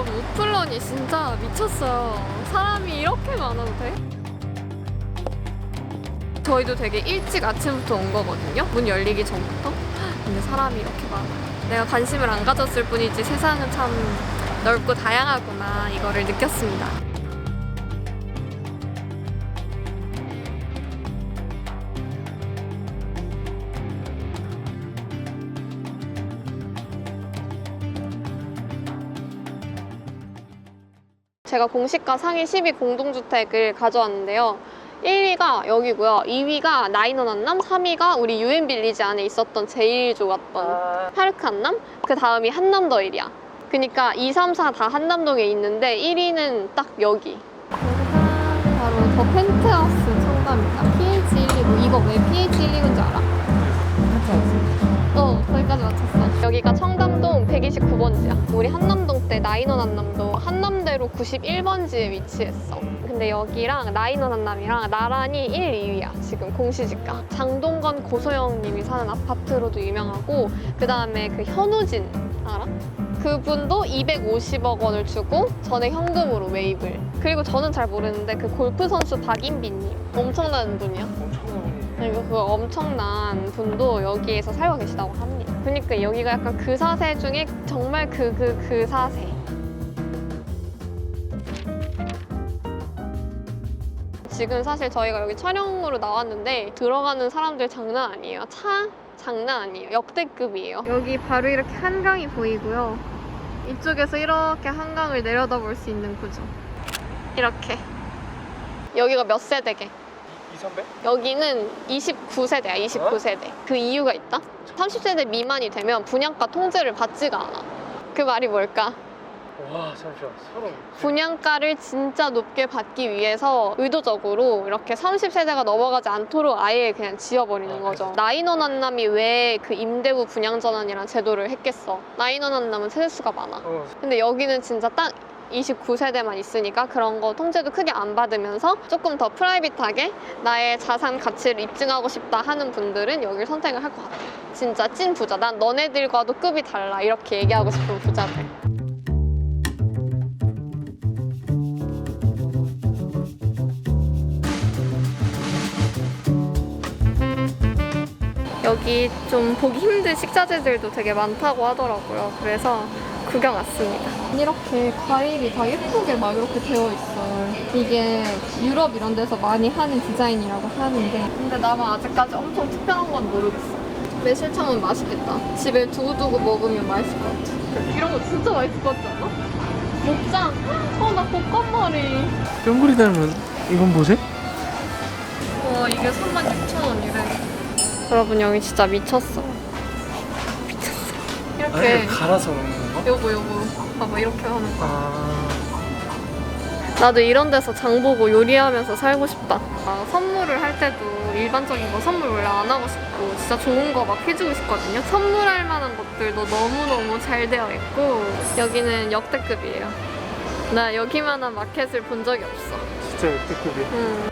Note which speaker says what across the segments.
Speaker 1: 여러분 우플런이 진짜 미쳤어요. 사람이 이렇게 많아도 돼? 저희도 되게 일찍 아침부터 온 거거든요. 문 열리기 전부터. 근데 사람이 이렇게 많아요. 내가 관심을 안 가졌을 뿐이지 세상은 참 넓고 다양하구나 이거를 느꼈습니다. 제가 공시가 상위 10위 공동주택을 가져왔는데요. 1위가 여기고요. 2위가 나인원 한남, 3위가 우리 유엔 빌리지 안에 있었던 제일 좋았던 파르크 한남, 그 다음이 한남더일이야. 그니까 2, 3, 4 다 한남동에 있는데 1위는 딱 여기. 여기가 바로 더 펜트하우스 청담이다. PH129. 이거 왜 PH129인지 알아? 어, 거기까지 맞췄어. 여기가 청담동 129번지야. 우리 한남동 때 나인원 한남도 한 남대로 91번지에 위치했어. 근데 여기랑 나인원 한남이랑 나란히 1, 2위야. 지금 공시지가. 장동건 고소영 님이 사는 아파트로도 유명하고 그 다음에 그 현우진 알아? 그분도 250억 원을 주고 전에 현금으로 매입을. 그리고 저는 잘 모르는데 그 골프 선수 박인빈 님 엄청난 분이야. 그리고 그 엄청난 분도 여기에서 살고 계시다고 합니다. 그러니까 여기가 약간 그 사세 중에 정말 그 그 그 사세. 지금 사실 저희가 여기 촬영으로 나왔는데 들어가는 사람들 장난 아니에요. 차 장난 아니에요. 역대급이에요. 여기 바로 이렇게 한강이 보이고요. 이쪽에서 이렇게 한강을 내려다볼 수 있는 구조. 이렇게. 여기가 몇 세대게?
Speaker 2: 이선배?
Speaker 1: 여기는 29세대야, 29세대. 그 이유가 있다? 30세대 미만이 되면 분양가 통제를 받지가 않아. 그 말이 뭘까?
Speaker 2: 와 잠시만 서른
Speaker 1: 분양가를 진짜 높게 받기 위해서 의도적으로 이렇게 30세대가 넘어가지 않도록 아예 그냥 지어버리는
Speaker 2: 아,
Speaker 1: 거죠. 나인원 한남이 왜 그 임대부 분양 전환이란 제도를 했겠어? 나인원 한남은 세대수가 많아.
Speaker 2: 어
Speaker 1: 근데 여기는 진짜 딱 29세대만 있으니까 그런 거 통제도 크게 안 받으면서 조금 더 프라이빗하게 나의 자산 가치를 입증하고 싶다 하는 분들은 여기를 선택을 할 것 같아. 진짜 찐 부자. 난 너네들과도 급이 달라. 이렇게 얘기하고 싶은 부자들. 여기 좀 보기 힘든 식자재들도 되게 많다고 하더라고요. 그래서 구경 왔습니다. 이렇게 과일이 다 예쁘게 막 이렇게 되어 있어요. 이게 유럽 이런 데서 많이 하는 디자인이라고 하는데 근데 나만 아직까지 엄청 특별한 건 모르겠어. 매실청은 맛있겠다. 집에 두고두고 먹으면 맛있을 것 같아. 이런 거 진짜 맛있을 것 같지 않아? 목장! 어, 나 볶음머리.
Speaker 2: 뿅구리 닮은 이건 뭐지?
Speaker 1: 와, 이게 36,000원이래. 여러분, 여기 진짜 미쳤어. 미쳤어. 이렇게.
Speaker 2: 갈아서 먹는 건가?
Speaker 1: 요거 요거 봐봐 이렇게 하는 거
Speaker 2: 아
Speaker 1: 나도 이런 데서 장 보고 요리하면서 살고 싶다 아, 선물을 할 때도 일반적인 거 선물 원래 안 하고 싶고 진짜 좋은 거 막 해주고 싶거든요 선물할 만한 것들도 너무너무 잘 되어 있고 여기는 역대급이에요 나 여기만한 마켓을 본 적이 없어
Speaker 2: 진짜 역대급이야
Speaker 1: 음.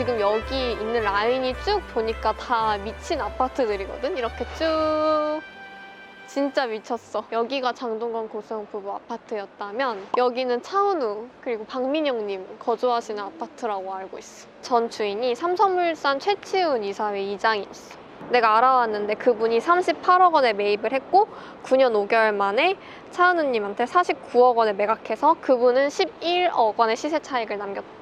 Speaker 1: 지금 여기 있는 라인이 쭉 보니까 다 미친 아파트들이거든? 이렇게 쭉. 진짜 미쳤어. 여기가 장동건 고소영 부부 아파트였다면 여기는 차은우 그리고 박민영님 거주하시는 아파트라고 알고 있어. 전 주인이 삼성물산 최치훈 이사회 이장이었어. 내가 알아왔는데 그분이 38억 원에 매입을 했고 9년 5개월 만에 차은우님한테 49억 원에 매각해서 그분은 11억 원의 시세 차익을 남겼다.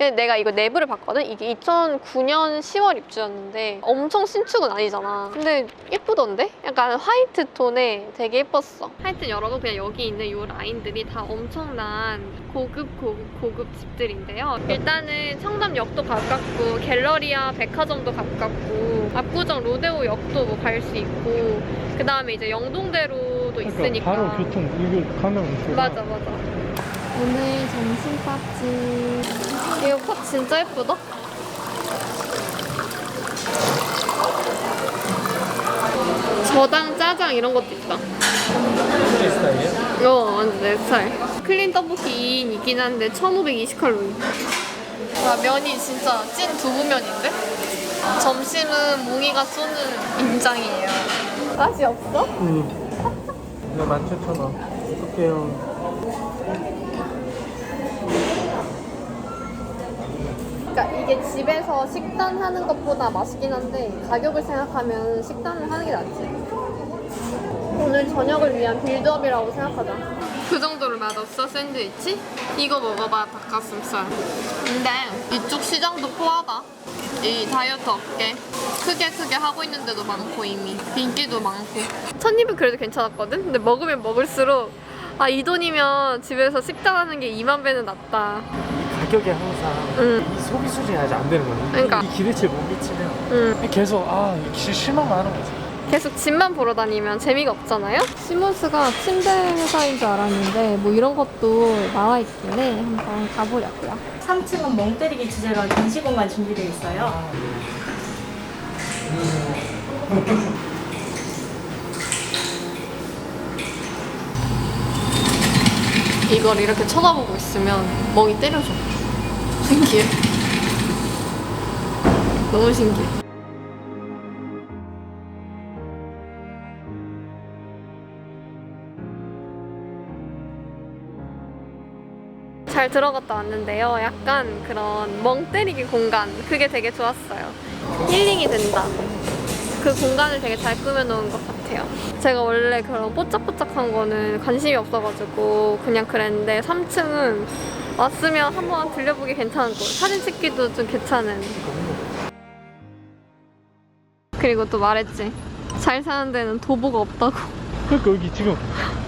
Speaker 1: 근데 내가 이거 내부를 봤거든? 이게 2009년 10월 입주였는데 엄청 신축은 아니잖아. 근데 예쁘던데? 약간 화이트 톤에 되게 예뻤어. 하여튼 여러분 그냥 여기 있는 이 라인들이 다 엄청난 고급 고급 고급 집들인데요. 일단은 청담역도 가깝고 갤러리아 백화점도 가깝고 압구정 로데오역도 뭐 갈 수 있고 그 다음에 이제 영동대로도 있으니까
Speaker 2: 그러니까 바로 교통 이거 가면 있어
Speaker 1: 맞아 맞아 오늘 점심밥집 이거 컵 진짜 예쁘다 저당 짜장 이런 것도 있다
Speaker 2: 이 스타일이야?
Speaker 1: 어 완전 내 스타일 클린 떡볶이 2인이긴 한데 1520칼로리 와 면이 진짜 찐 두부면인데? 점심은 뭉이가 쏘는 인장이에요 맛이 없어?
Speaker 2: 응 네, 17,000원. 어떡해요.
Speaker 1: 그러니까 이게 집에서 식단 하는 것보다 맛있긴 한데 가격을 생각하면 식단을 하는 게 낫지. 오늘 저녁을 위한 빌드업이라고 생각하자. 그 정도로 맛없어 샌드위치? 이거 먹어봐 닭가슴살. 근데 이쪽 시장도 포하다. 이 다이어트 업계 크게 크게 하고 있는 데도 많고 이미 인기도 많고 첫 입은 그래도 괜찮았거든? 근데 먹으면 먹을수록 아 이 돈이면 집에서 식단 하는 게 2만 배는 낫다
Speaker 2: 가격이 항상
Speaker 1: 응.
Speaker 2: 이 소비 수준이 아직 안 되는. 이-
Speaker 1: 그러니까.
Speaker 2: 이 기대치에 못 미치면
Speaker 1: 응.
Speaker 2: 계속 아, 실- 실망만 하는 거지.
Speaker 1: 계속 집만 보러 다니면 재미가 없잖아요? 시몬스가 침대 회사인 줄 알았는데 뭐 이런 것도 나와 있길래 한번 가보려고요
Speaker 3: 3층은 멍 때리기 주제로 전시 공간 준비되어 있어요.
Speaker 1: 이걸 이렇게 쳐다보고 있으면 멍이 때려져 신기해 너무 신기해 잘 들어갔다 왔는데요. 약간 그런 멍 때리기 공간 그게 되게 좋았어요. 힐링이 된다. 그 공간을 되게 잘 꾸며놓은 것 같아요. 제가 원래 그런 뽀짝뽀짝한 거는 관심이 없어가지고 그냥 그랬는데 3층은 왔으면 한번 들려보기 괜찮은 곳. 사진 찍기도 좀 괜찮은. 그리고 또 말했지. 잘 사는 데는 도보가 없다고.
Speaker 2: 그러니까 여기 지금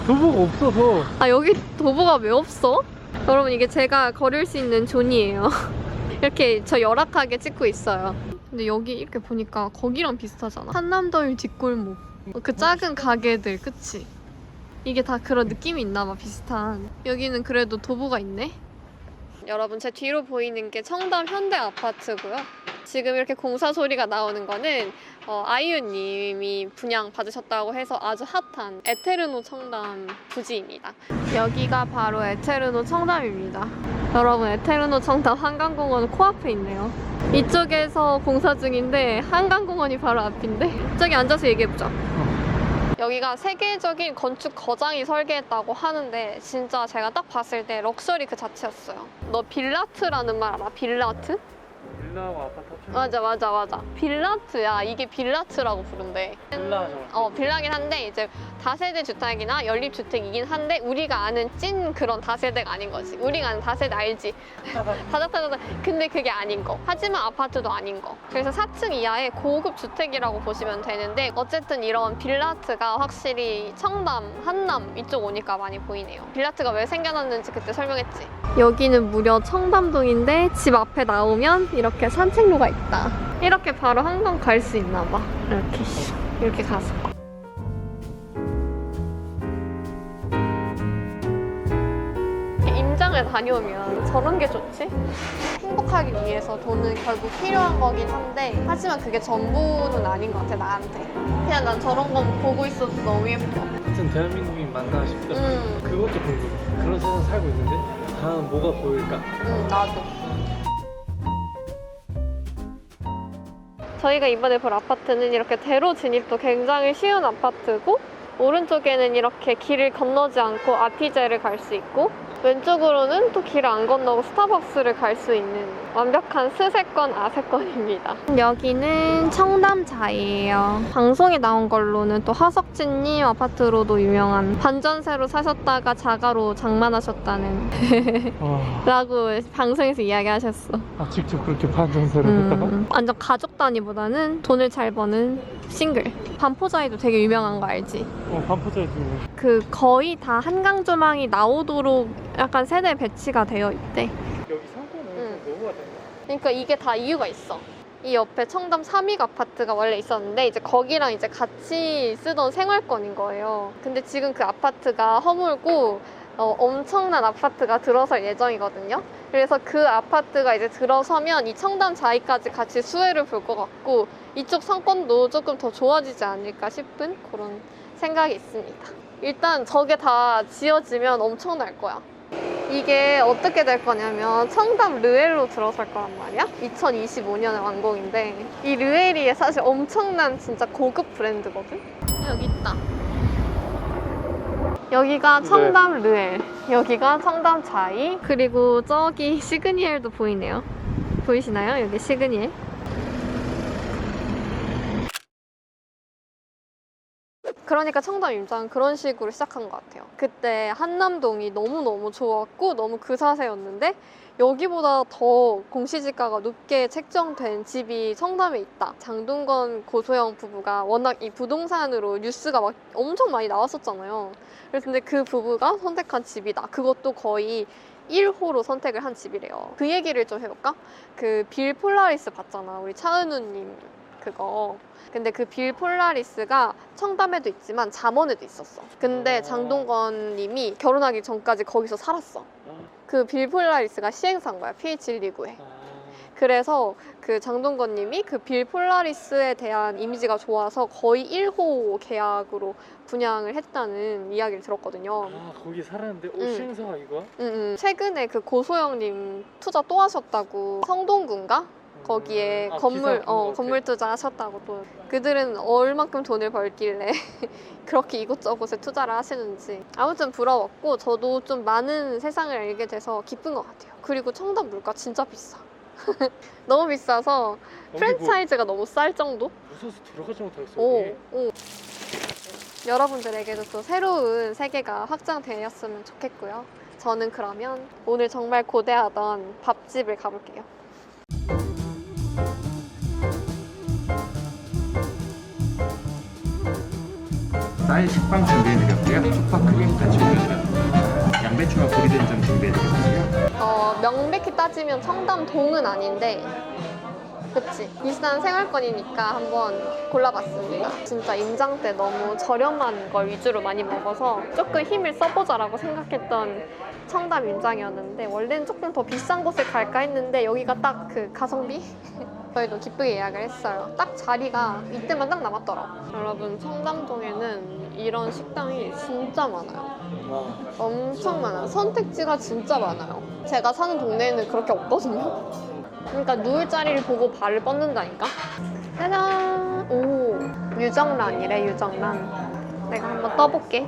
Speaker 2: 도보가 없어서
Speaker 1: 아 여기 도보가 왜 없어? 여러분 이게 제가 걸을 수 있는 존이에요. 이렇게 저 열악하게 찍고 있어요. 근데 여기 이렇게 보니까 거기랑 비슷하잖아. 한남더일 뒷골목. 어, 그 작은 가게들, 그치? 이게 다 그런 느낌이 있나 봐, 비슷한. 여기는 그래도 도보가 있네? 여러분, 제 뒤로 보이는 게 청담 현대 아파트고요. 지금 이렇게 공사 소리가 나오는 거는 어, 아이유님이 분양 받으셨다고 해서 아주 핫한 에테르노 청담 부지입니다. 여기가 바로 에테르노 청담입니다. 여러분, 에테르노 청담 한강공원 코앞에 있네요. 이쪽에서 공사 중인데 한강공원이 바로 앞인데 저기 앉아서 얘기해보자. 여기가 세계적인 건축 거장이 설계했다고 하는데 진짜 제가 딱 봤을 때 럭셔리 그 자체였어요. 너 빌라트라는 말 알아? 빌라트?
Speaker 2: 빌라하고 아파트.
Speaker 1: 맞아 맞아 맞아. 빌라트야. 이게 빌라트라고 부른대.
Speaker 2: 빌라죠.
Speaker 1: 어 빌라긴 한데 이제 다세대 주택이나 연립주택이긴 한데 우리가 아는 찐 그런 다세대가 아닌 거지. 우리가 아는 다세대 알지? 다닥다닥 근데 그게 아닌 거. 하지만 아파트도 아닌 거. 그래서 4층 이하의 고급 주택이라고 보시면 되는데 어쨌든 이런 빌라트가 확실히 청담 한남 이쪽 오니까 많이 보이네요. 빌라트가 왜 생겨났는지 그때 설명했지? 여기는 무려 청담동인데 집 앞에 나오면 이렇게 산책로가 있다 이렇게 바로 한강 갈 수 있나 봐 이렇게 이렇게 가서 임장을 다녀오면 저런 게 좋지? 행복하기 위해서 돈은 결국 필요한 거긴 한데 하지만 그게 전부는 아닌 것 같아 나한테 그냥 난 저런 거 보고 있어도 너무 예뻐
Speaker 2: 같은 대한민국인 맞나 싶다.
Speaker 1: 음.
Speaker 2: 그것도 궁금해. 그런 세상 살고 있는데 다음 뭐가 보일까?
Speaker 1: 응 나도 저희가 이번에 볼 아파트는 이렇게 대로 진입도 굉장히 쉬운 아파트고 오른쪽에는 이렇게 길을 건너지 않고 아피제를 갈 수 있고 왼쪽으로는 또 길을 안 건너고 스타벅스를 갈 수 있는 완벽한 스세권 아세권입니다. 여기는 청담자이에요. 방송에 나온 걸로는 또 하석진님 아파트로도 유명한 반전세로 사셨다가 자가로 장만하셨다는
Speaker 2: 와,
Speaker 1: 라고 방송에서 이야기하셨어.
Speaker 2: 아 직접 그렇게 반전세를 했다가?
Speaker 1: 음, 완전 가족 단위보다는 돈을 잘 버는 싱글. 반포자이도 되게 유명한 거 알지?
Speaker 2: 어, 반포자에도
Speaker 1: 그 거의 다 한강 조망이 나오도록 약간 세대 배치가 되어 있대.
Speaker 2: 여기 상권은
Speaker 1: 응.
Speaker 2: 좀 너무 하다.
Speaker 1: 그러니까 이게 다 이유가 있어. 이 옆에 청담 삼익 아파트가 원래 있었는데 이제 거기랑 이제 같이 쓰던 생활권인 거예요. 근데 지금 그 아파트가 허물고 어, 엄청난 아파트가 들어설 예정이거든요. 그래서 그 아파트가 이제 들어서면 이 청담 자이까지 같이 수혜를 볼 것 같고 이쪽 상권도 조금 더 좋아지지 않을까 싶은 그런 생각이 있습니다. 일단 저게 다 지어지면 엄청날 거야. 이게 어떻게 될 거냐면 청담 르엘로 들어설 거란 말이야. 2025년에 완공인데 이 르엘이 사실 엄청난 진짜 고급 브랜드거든. 여기 있다. 여기가
Speaker 2: 네.
Speaker 1: 청담 르엘, 여기가 청담 자이, 그리고 저기 시그니엘도 보이네요. 보이시나요? 여기 시그니엘. 그러니까 청담 임장은 그런 식으로 시작한 것 같아요. 그때 한남동이 너무너무 좋았고 너무 그사세였는데 여기보다 더 공시지가가 높게 책정된 집이 청담에 있다. 장동건 고소영 부부가 워낙 이 부동산으로 뉴스가 막 엄청 많이 나왔었잖아요. 그래서 근데 그 부부가 선택한 집이다. 그것도 거의 1호로 선택을 한 집이래요. 그 얘기를 좀 해볼까? 그 빌 폴라리스 봤잖아. 우리 차은우님 그거. 근데 그 빌 폴라리스가 청담에도 있지만 잠원에도 있었어. 근데
Speaker 2: 어.
Speaker 1: 장동건 님이 결혼하기 전까지 거기서 살았어. 그 빌 폴라리스가 시행사인 거야. PH129에. 그래서 그 장동건 님이 그 빌 폴라리스에 대한 이미지가 좋아서 거의 1호 계약으로 분양을 했다는 이야기를 들었거든요.
Speaker 2: 아 거기 살았는데 오
Speaker 1: 응.
Speaker 2: 시행사가 이거야?
Speaker 1: 음, 음. 최근에 그 고소영 님 투자 또 하셨다고 성동군가? 거기에
Speaker 2: 아,
Speaker 1: 건물
Speaker 2: 기사 본
Speaker 1: 어. 건물 투자 하셨다고 또 그들은 얼만큼 돈을 벌길래 그렇게 이곳저곳에 투자를 하시는지 아무튼 부러웠고 저도 좀 많은 세상을 알게 돼서 기쁜 것 같아요. 그리고 청담 물가 진짜 비싸. 너무 비싸서
Speaker 2: 뭐
Speaker 1: 프랜차이즈가 너무 쌀 정도?
Speaker 2: 무서워서 들어가지 못하겠어
Speaker 1: 오. 오. 여러분들에게도 또 새로운 세계가 확장되었으면 좋겠고요. 저는 그러면 오늘 정말 고대하던 밥집을 가볼게요.
Speaker 4: 쌀 식빵 준비해드렸고요. 쑥밥 크림 같이 올려드렸고요. 양배추와 보리된장 준비해드렸고요.
Speaker 1: 어, 명백히 따지면 청담 동은 아닌데 그치 비싼 생활권이니까 한번 골라봤습니다 진짜 임장 때 너무 저렴한 걸 위주로 많이 먹어서 조금 힘을 써보자라고 생각했던 청담 임장이었는데 원래는 조금 더 비싼 곳을 갈까 했는데 여기가 딱 그 가성비? 저희도 기쁘게 예약을 했어요 딱 자리가 이때만 딱 남았더라고 여러분 청담동에는 이런 식당이 진짜 많아요
Speaker 2: 와
Speaker 1: 엄청 많아요. 선택지가 진짜 많아요. 제가 사는 동네에는 그렇게 없거든요. 그러니까 누울 자리를 보고 발을 뻗는다니까. 짜잔! 오, 유정란이래, 유정란. 내가 한번 떠볼게.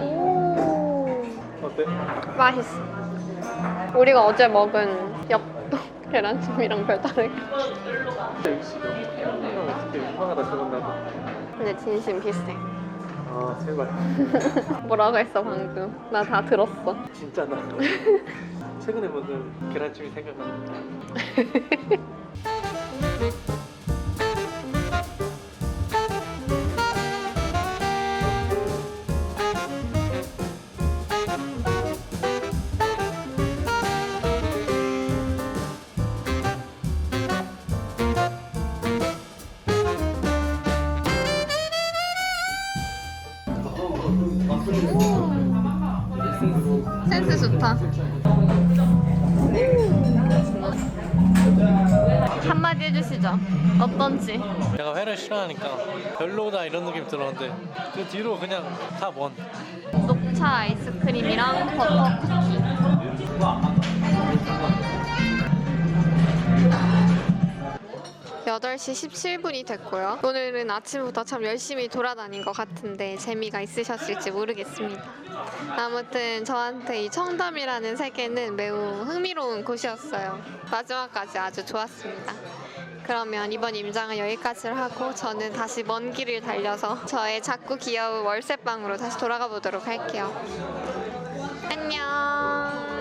Speaker 1: 오,
Speaker 2: 어때?
Speaker 1: 맛있어. 우리가 어제 먹은 엽떡 계란찜이랑 별
Speaker 2: 다르게. 이상하다 그건 나도
Speaker 1: 근데 진심 비슷해.
Speaker 2: 아 제발
Speaker 1: 뭐라고 했어, 방금? 나 다 들었어.
Speaker 2: 진짜 나 최근에 먹은 계란찜이 생각난다
Speaker 1: 센스 좋다. 한마디 해주시죠. 어떤지.
Speaker 2: 내가 회를 싫어하니까 별로다 이런 느낌 들었는데 그 뒤로 그냥 다 원.
Speaker 1: 녹차 아이스크림이랑 버터 쿠키. 8시 17분이 됐고요. 오늘은 아침부터 참 열심히 돌아다닌 것 같은데 재미가 있으셨을지 모르겠습니다. 아무튼 저한테 이 청담이라는 세계는 매우 흥미로운 곳이었어요. 마지막까지 아주 좋았습니다. 그러면 이번 임장은 여기까지를 하고 저는 다시 먼 길을 달려서 저의 작고 귀여운 월세방으로 다시 돌아가 보도록 할게요. 안녕.